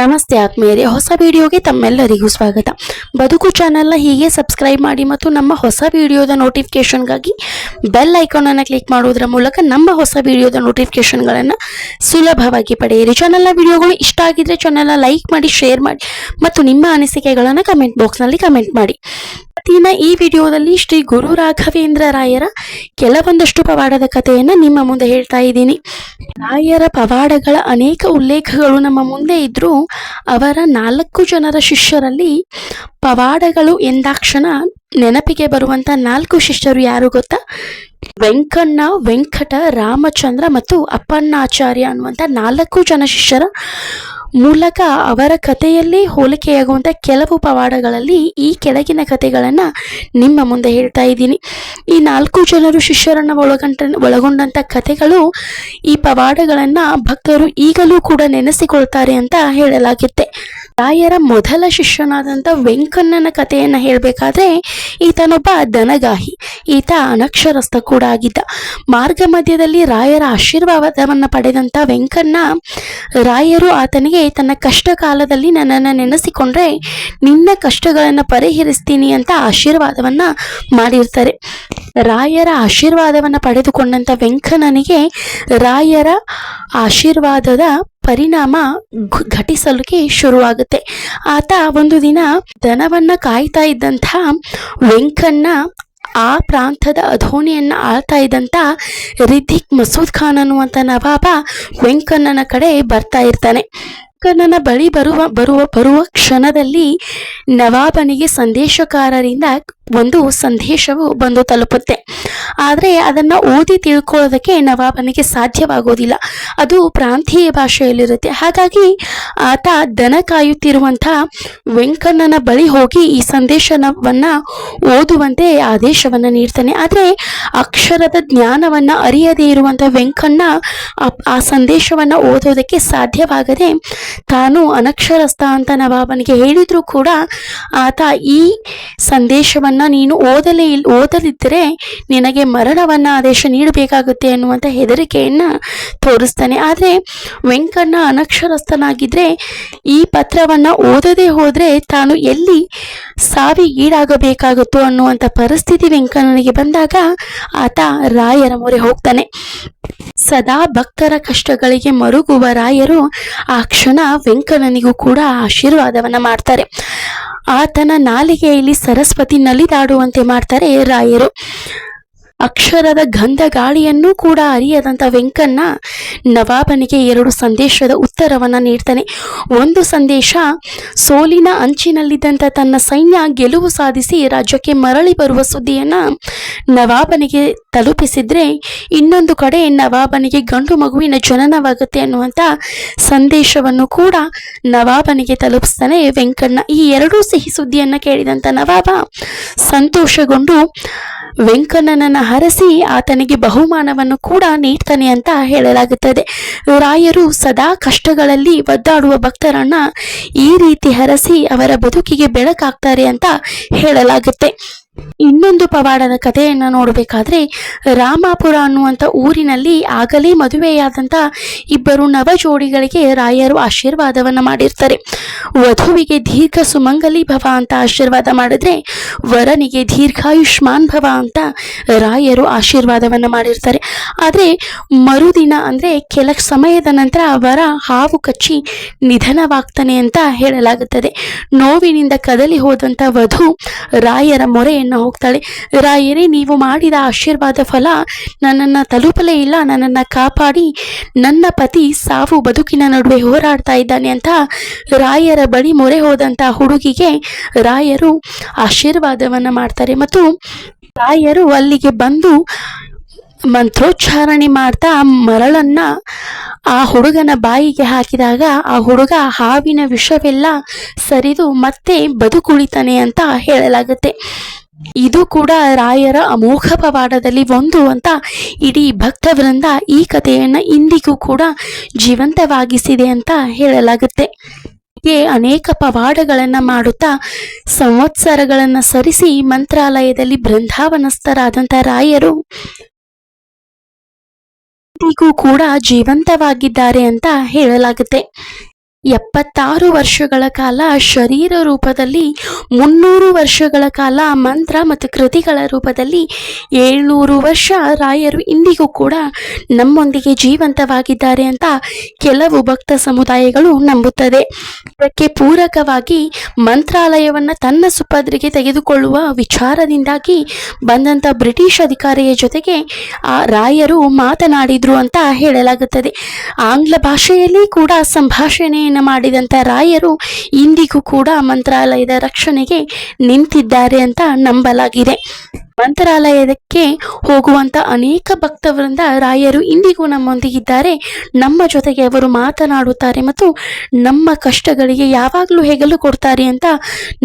ನಮಸ್ತೆ ಆತ್ಮೀಯರೇ. ಹೊಸ ವಿಡಿಯೋಗೆ ತಮ್ಮೆಲ್ಲರಿಗೂ ಸ್ವಾಗತ. ಬದುಕು ಚಾನೆಲ್ನ ಹೀಗೆ ಸಬ್ಸ್ಕ್ರೈಬ್ ಮಾಡಿ ಮತ್ತು ನಮ್ಮ ಹೊಸ ವಿಡಿಯೋದ ನೋಟಿಫಿಕೇಷನ್ಗಾಗಿ ಬೆಲ್ ಐಕಾನನ್ನು ಕ್ಲಿಕ್ ಮಾಡುವುದರ ಮೂಲಕ ನಮ್ಮ ಹೊಸ ವಿಡಿಯೋದ ನೋಟಿಫಿಕೇಷನ್ಗಳನ್ನು ಸುಲಭವಾಗಿ ಪಡೆಯಿರಿ. ಚಾನೆಲ್ನ ವಿಡಿಯೋಗಳು ಇಷ್ಟ ಆಗಿದ್ರೆ ಚಾನೆಲ್ನ ಲೈಕ್ ಮಾಡಿ ಶೇರ್ ಮಾಡಿ ಮತ್ತು ನಿಮ್ಮ ಅನಿಸಿಕೆಗಳನ್ನು ಕಮೆಂಟ್ ಬಾಕ್ಸ್ನಲ್ಲಿ ಕಮೆಂಟ್ ಮಾಡಿ. ಇವತ್ತಿನ ಈ ವಿಡಿಯೋದಲ್ಲಿ ಶ್ರೀ ಗುರು ರಾಘವೇಂದ್ರ ರಾಯರ ಕೆಲವೊಂದಷ್ಟು ಪವಾಡದ ಕಥೆಯನ್ನು ನಿಮ್ಮ ಮುಂದೆ ಹೇಳ್ತಾ ಇದ್ದೀನಿ. ರಾಯರ ಪವಾಡಗಳ ಅನೇಕ ಉಲ್ಲೇಖಗಳು ನಮ್ಮ ಮುಂದೆ ಇದ್ದರೂ ಅವರ ನಾಲ್ಕು ಜನರ ಶಿಷ್ಯರಲ್ಲಿ ಪವಾಡಗಳು ಎಂದಾಕ್ಷಣ ನೆನಪಿಗೆ ಬರುವಂತ ನಾಲ್ಕು ಶಿಷ್ಯರು ಯಾರು ಗೊತ್ತಾ? ವೆಂಕಣ್ಣ, ವೆಂಕಟ, ರಾಮಚಂದ್ರ ಮತ್ತು ಅಪ್ಪಣ್ಣಾಚಾರ್ಯ ಅನ್ನುವಂಥ ನಾಲ್ಕು ಜನ ಶಿಷ್ಯರ ಮೂಲಕ ಅವರ ಕಥೆಯಲ್ಲಿ ಹೋಲಿಕೆಯಾಗುವಂಥ ಕೆಲವು ಪವಾಡಗಳಲ್ಲಿ ಈ ಕೆಳಗಿನ ಕಥೆಗಳನ್ನು ನಿಮ್ಮ ಮುಂದೆ ಹೇಳ್ತಾ ಇದ್ದೀನಿ. ಈ ನಾಲ್ಕು ಜನರು ಶಿಷ್ಯರನ್ನು ಒಳಗೊಂಡ ಒಳಗೊಂಡಂಥ ಕಥೆಗಳು ಈ ಪವಾಡಗಳನ್ನು ಭಕ್ತರು ಈಗಲೂ ಕೂಡ ನೆನೆಸಿಕೊಳ್ತಾರೆ ಅಂತ ಹೇಳಲಾಗುತ್ತೆ. ರಾಯರ ಮೊದಲ ಶಿಷ್ಯನಾದಂಥ ವೆಂಕಣ್ಣನ ಕಥೆಯನ್ನು ಹೇಳಬೇಕಾದ್ರೆ, ಈತನೊಬ್ಬ ದನಗಾಹಿ. ಈತ ಅನಕ್ಷರಸ್ಥ ಕೂಡ ಆಗಿದ್ದ. ಮಾರ್ಗ ಮಧ್ಯದಲ್ಲಿ ರಾಯರ ಆಶೀರ್ವಾದವನ್ನು ಪಡೆದಂಥ ವೆಂಕಣ್ಣ, ರಾಯರು ಆತನಿಗೆ, ತನ್ನ ಕಷ್ಟ ಕಾಲದಲ್ಲಿ ನನ್ನನ್ನು ನೆನೆಸಿಕೊಂಡ್ರೆ ನಿನ್ನ ಕಷ್ಟಗಳನ್ನು ಪರಿಹರಿಸ್ತೀನಿ ಅಂತ ಆಶೀರ್ವಾದವನ್ನು ಮಾಡಿರ್ತಾರೆ. ರಾಯರ ಆಶೀರ್ವಾದವನ್ನು ಪಡೆದುಕೊಂಡಂಥ ವೆಂಕಣ್ಣನಿಗೆ ರಾಯರ ಆಶೀರ್ವಾದದ ಪರಿಣಾಮ ಘಟಿಸಲಿಕ್ಕೆ ಶುರುವಾಗುತ್ತೆ. ಆತ ಒಂದು ದಿನ ದನವನ್ನ ಕಾಯ್ತಾ ಇದ್ದಂಥ ವೆಂಕಣ್ಣ ಆ ಪ್ರಾಂತದ ಅಧೋಣಿಯನ್ನು ಆಳ್ತಾ ಇದ್ದಂಥ ರಿಧಿಕ್ ಮಸೂದ್ ಖಾನ್ ಅನ್ನುವಂಥ ನವಾಬ ವೆಂಕಣ್ಣನ ಕಡೆ ಬರ್ತಾ ಇರ್ತಾನೆ. ವೆಂಕಣ್ಣನ ಬಳಿ ಬರುವ ಬರುವ ಬರುವ ಕ್ಷಣದಲ್ಲಿ ನವಾಬನಿಗೆ ಸಂದೇಶಕಾರರಿಂದ ಒಂದು ಸಂದೇಶವು ಬಂದು ತಲುಪುತ್ತೆ. ಆದರೆ ಅದನ್ನು ಓದಿ ತಿಳ್ಕೊಳ್ಳೋದಕ್ಕೆ ನವಾಬನಿಗೆ ಸಾಧ್ಯವಾಗೋದಿಲ್ಲ. ಅದು ಪ್ರಾಂತೀಯ ಭಾಷೆಯಲ್ಲಿರುತ್ತೆ. ಹಾಗಾಗಿ ಆತ ದನ ಕಾಯುತ್ತಿರುವಂಥ ವೆಂಕಣ್ಣನ ಬಳಿ ಹೋಗಿ ಈ ಸಂದೇಶವನ್ನು ಓದುವಂತೆ ಆದೇಶವನ್ನು ನೀಡ್ತಾನೆ. ಆದರೆ ಅಕ್ಷರದ ಜ್ಞಾನವನ್ನ ಅರಿಯದೇ ಇರುವಂಥ ವೆಂಕಣ್ಣ ಆ- ಸಂದೇಶವನ್ನು ಓದೋದಕ್ಕೆ ಸಾಧ್ಯವಾಗದೆ ತಾನು ಅನಕ್ಷರಸ್ಥ ಅಂತ ನವಾಬನಿಗೆ ಹೇಳಿದರೂ ಕೂಡ ಆತ ಈ ಸಂದೇಶವನ್ನ ನೀನು ಓದಲೇ ಇಲ್ ಓದಲಿದ್ದರೆ ನಿನಗೆ ಮರಣವನ್ನ ಆದೇಶ ನೀಡಬೇಕಾಗುತ್ತೆ ಅನ್ನುವಂಥ ಹೆದರಿಕೆಯನ್ನ ತೋರಿಸ್ತಾನೆ. ಆದರೆ ವೆಂಕಣ್ಣ ಅನಕ್ಷರಸ್ಥನಾಗಿದ್ರೆ ಈ ಪತ್ರವನ್ನ ಓದದೆ ಹೋದರೆ ತಾನು ಎಲ್ಲಿ ಸಾವಿ ಈಡಾಗಬೇಕಾಗುತ್ತೋ ಅನ್ನುವಂಥ ಪರಿಸ್ಥಿತಿ ವೆಂಕಣ್ಣನಿಗೆ ಬಂದಾಗ ಆತ ರಾಯರ ಮೊರೆ ಹೋಗ್ತಾನೆ. ಸದಾ ಭಕ್ತರ ಕಷ್ಟಗಳಿಗೆ ಮರುಗುವ ರಾಯರು ಆ ಕ್ಷಣ ವೆಂಕಣ್ಣನಿಗೂ ಕೂಡ ಆಶೀರ್ವಾದವನ್ನ ಮಾಡ್ತಾರೆ. ಆತನ ನಾಲಿಗೆಯಲ್ಲಿ ಸರಸ್ವತಿ ನಲಿದಾಡುವಂತೆ ಮಾಡ್ತಾರೆ ರಾಯರು. ಅಕ್ಷರದ ಗಂಧ ಗಾಳಿಯನ್ನೂ ಕೂಡ ಅರಿಯದಂಥ ವೆಂಕಣ್ಣ ನವಾಬನಿಗೆ ಎರಡು ಸಂದೇಶದ ಉತ್ತರವನ್ನು ನೀಡ್ತಾನೆ. ಒಂದು ಸಂದೇಶ, ಸೋಲಿನ ಅಂಚಿನಲ್ಲಿದ್ದಂಥ ತನ್ನ ಸೈನ್ಯ ಗೆಲುವು ಸಾಧಿಸಿ ರಾಜ್ಯಕ್ಕೆ ಮರಳಿ ಬರುವ ಸುದ್ದಿಯನ್ನ ನವಾಬನಿಗೆ ತಲುಪಿಸಿದ್ರೆ ಇನ್ನೊಂದು ಕಡೆ ನವಾಬನಿಗೆ ಗಂಡು ಮಗುವಿನ ಜನನವಾಗುತ್ತೆ ಅನ್ನುವಂಥ ಸಂದೇಶವನ್ನು ಕೂಡ ನವಾಬನಿಗೆ ತಲುಪಿಸ್ತಾನೆ ವೆಂಕಣ್ಣ. ಈ ಎರಡೂ ಸಿಹಿ ಸುದ್ದಿಯನ್ನು ಕೇಳಿದಂಥ ನವಾಬ ಸಂತೋಷಗೊಂಡು ವೆಂಕಣ್ಣನನ್ನ ಹರಸಿ ಆತನಿಗೆ ಬಹುಮಾನವನ್ನು ಕೂಡ ನೀಡ್ತಾನೆ ಅಂತ ಹೇಳಲಾಗುತ್ತದೆ. ರಾಯರು ಸದಾ ಕಷ್ಟಗಳಲ್ಲಿ ಒದ್ದಾಡುವ ಭಕ್ತರನ್ನ ಈ ರೀತಿ ಹರಸಿ ಅವರ ಬದುಕಿಗೆ ಬೆಳಕಾಗ್ತಾರೆ ಅಂತ ಹೇಳಲಾಗುತ್ತೆ. ಇನ್ನೊಂದು ಪವಾಡದ ಕಥೆಯನ್ನು ನೋಡಬೇಕಾದ್ರೆ ರಾಮಾಪುರ ಅನ್ನುವಂಥ ಊರಿನಲ್ಲಿ ಆಗಲೇ ಮದುವೆಯಾದಂಥ ಇಬ್ಬರು ನವ ಜೋಡಿಗಳಿಗೆ ರಾಯರು ಆಶೀರ್ವಾದವನ್ನು ಮಾಡಿರ್ತಾರೆ. ವಧುವಿಗೆ ದೀರ್ಘ ಸುಮಂಗಲಿ ಭವ ಅಂತ ಆಶೀರ್ವಾದ ಮಾಡಿದ್ರೆ ವರನಿಗೆ ದೀರ್ಘಾಯುಷ್ಮಾನ್ ಭವ ಅಂತ ರಾಯರು ಆಶೀರ್ವಾದವನ್ನು ಮಾಡಿರ್ತಾರೆ. ಆದರೆ ಮರುದಿನ ಅಂದ್ರೆ ಕೆಲ ಸಮಯದ ನಂತರ ವರ ಹಾವು ಕಚ್ಚಿ ನಿಧನವಾಗ್ತಾನೆ ಅಂತ ಹೇಳಲಾಗುತ್ತದೆ. ನೋವಿನಿಂದ ಕದಲಿ ಹೋದಂಥ ವಧು ರಾಯರ ಮೊರೆಯನ್ನು ಹೋಗ್ತಾಳೆ. ರಾಯರೇ, ನೀವು ಮಾಡಿದ ಆಶೀರ್ವಾದ ಫಲ ನನ್ನನ್ನು ತಲುಪಲೇ ಇಲ್ಲ. ನನ್ನನ್ನು ಕಾಪಾಡಿ ನನ್ನ ಪತಿ ಸಾವು ಬದುಕಿನ ನಡುವೆ ಹೋರಾಡ್ತಾ ಇದ್ದಾನೆ ಅಂತ ರಾಯರ ಬಳಿ ಮೊರೆ ಹೋದಂಥ ಹುಡುಗಿಗೆ ರಾಯರು ಆಶೀರ್ವಾದವನ್ನು ಮಾಡ್ತಾರೆ. ಮತ್ತು ರಾಯರು ಅಲ್ಲಿಗೆ ಬಂದು ಮಂತ್ರೋಚ್ಚಾರಣೆ ಮಾಡ್ತಾ ಮರಳನ್ನ ಆ ಹುಡುಗನ ಬಾಯಿಗೆ ಹಾಕಿದಾಗ ಆ ಹುಡುಗ ಹಾವಿನ ವಿಷವೆಲ್ಲ ಸರಿದು ಮತ್ತೆ ಬದುಕುಳಿತಾನೆ ಅಂತ ಹೇಳಲಾಗುತ್ತೆ. ಇದು ಕೂಡ ರಾಯರ ಅಮೋಘ ಪವಾಡದಲ್ಲಿ ಒಂದು ಅಂತ ಇಡೀ ಭಕ್ತವೃಂದ ಈ ಕಥೆಯನ್ನ ಇಂದಿಗೂ ಕೂಡ ಜೀವಂತವಾಗಿಸಿದೆ ಅಂತ ಹೇಳಲಾಗುತ್ತೆ. ಹೀಗೆ ಅನೇಕ ಪವಾಡಗಳನ್ನ ಮಾಡುತ್ತಾ ಸಂವತ್ಸರಗಳನ್ನು ಸರಿಸಿ ಮಂತ್ರಾಲಯದಲ್ಲಿ ಬೃಂದಾವನಸ್ಥರಾದಂಥ ರಾಯರು ಇಂದಿಗೂ ಕೂಡ ಜೀವಂತವಾಗಿದ್ದಾರೆ ಅಂತ ಹೇಳಲಾಗುತ್ತೆ. ಎಪ್ಪತ್ತಾರು ವರ್ಷಗಳ ಕಾಲ ಶರೀರ ರೂಪದಲ್ಲಿ, ಮುನ್ನೂರು ವರ್ಷಗಳ ಕಾಲ ಮಂತ್ರ ಮತ್ತು ಕೃತಿಗಳ ರೂಪದಲ್ಲಿ ಏಳ್ನೂರು ವರ್ಷ ರಾಯರು ಇಂದಿಗೂ ಕೂಡ ನಮ್ಮೊಂದಿಗೆ ಜೀವಂತವಾಗಿದ್ದಾರೆ ಅಂತ ಕೆಲವು ಭಕ್ತ ಸಮುದಾಯಗಳು ನಂಬುತ್ತದೆ. ಇದಕ್ಕೆ ಪೂರಕವಾಗಿ ಮಂತ್ರಾಲಯವನ್ನು ತನ್ನ ಸುಪದ್ರಿಗೆ ತೆಗೆದುಕೊಳ್ಳುವ ವಿಚಾರದಿಂದಾಗಿ ಬಂದಂಥ ಬ್ರಿಟಿಷ್ ಅಧಿಕಾರಿಯ ಜೊತೆಗೆ ಆ ರಾಯರು ಮಾತನಾಡಿದ್ರು ಅಂತ ಹೇಳಲಾಗುತ್ತದೆ. ಆಂಗ್ಲ ಭಾಷೆಯಲ್ಲಿ ಕೂಡ ಸಂಭಾಷಣೆಯನ್ನು ಮಾಡಿದಂಥ ರಾಯರು ಇಂದಿಗೂ ಕೂಡ ಮಂತ್ರಾಲಯದ ರಕ್ಷಣೆಗೆ ನಿಂತಿದ್ದಾರೆ ಅಂತ ನಂಬಲಾಗಿದೆ. ಮಂತ್ರಾಲಯಕ್ಕೆ ಹೋಗುವಂತ ಅನೇಕ ಭಕ್ತವರಿಂದ ರಾಯರು ಇಂದಿಗೂ ನಮ್ಮೊಂದಿಗಿದ್ದಾರೆ. ನಮ್ಮ ಜೊತೆಗೆ ಅವರು ಮಾತನಾಡುತ್ತಾರೆ ಮತ್ತು ನಮ್ಮ ಕಷ್ಟಗಳಿಗೆ ಯಾವಾಗಲೂ ಹೆಗಲು ಕೊಡ್ತಾರೆ ಅಂತ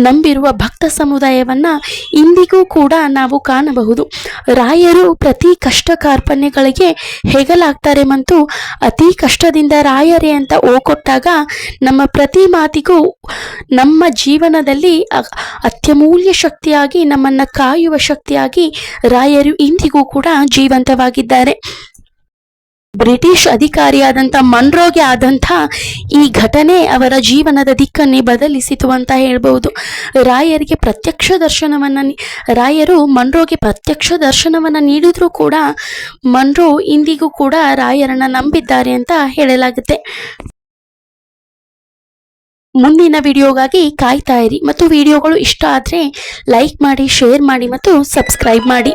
ನಂಬಿರುವ ಭಕ್ತ ಸಮುದಾಯವನ್ನ ಇಂದಿಗೂ ಕೂಡ ನಾವು ಕಾಣಬಹುದು. ರಾಯರು ಪ್ರತಿ ಕಷ್ಟ ಕಾರ್ಪಣ್ಯಗಳಿಗೆ ಹೆಗಲಾಗ್ತಾರೆ ಮತ್ತು ಅತಿ ಕಷ್ಟದಿಂದ ರಾಯರೇ ಅಂತ ಓಕೊಟ್ಟಾಗ ನಮ್ಮ ಪ್ರತಿ ಮಾತಿಗೂ ನಮ್ಮ ಜೀವನದಲ್ಲಿ ಅತ್ಯಮೂಲ್ಯ ಶಕ್ತಿಯಾಗಿ, ನಮ್ಮನ್ನ ಕಾಯುವ ಶಕ್ತಿಯಾಗಿ ರಾಯರು ಇಂದಿಗೂ ಕೂಡ ಜೀವಂತವಾಗಿದ್ದಾರೆ. ಬ್ರಿಟಿಷ್ ಅಧಿಕಾರಿಯಾದಂಥ ಮನ್ರೋಗೆ ಆದಂಥ ಈ ಘಟನೆ ಅವರ ಜೀವನದ ದಿಕ್ಕನ್ನೇ ಬದಲಿಸಿತು ಅಂತ ಹೇಳ್ಬೋದು. ರಾಯರಿಗೆ ಪ್ರತ್ಯಕ್ಷ ದರ್ಶನವನ್ನು ರಾಯರು ಮನ್ರೋಗೆ ಪ್ರತ್ಯಕ್ಷ ದರ್ಶನವನ್ನು ನೀಡಿದ್ರೂ ಕೂಡ ಮನ್ರೋ ಇಂದಿಗೂ ಕೂಡ ರಾಯರನ್ನ ನಂಬಿದ್ದಾರೆ ಅಂತ ಹೇಳಲಾಗುತ್ತೆ. ಮುಂದಿನ ವಿಡಿಯೋಗಾಗಿ ಕಾಯ್ತಾ ಇರಿ. ಮತ್ತು ವಿಡಿಯೋಗಳು ಇಷ್ಟ ಆದರೆ ಲೈಕ್ ಮಾಡಿ ಶೇರ್ ಮಾಡಿ ಮತ್ತು ಸಬ್ಸ್ಕ್ರೈಬ್ ಮಾಡಿ.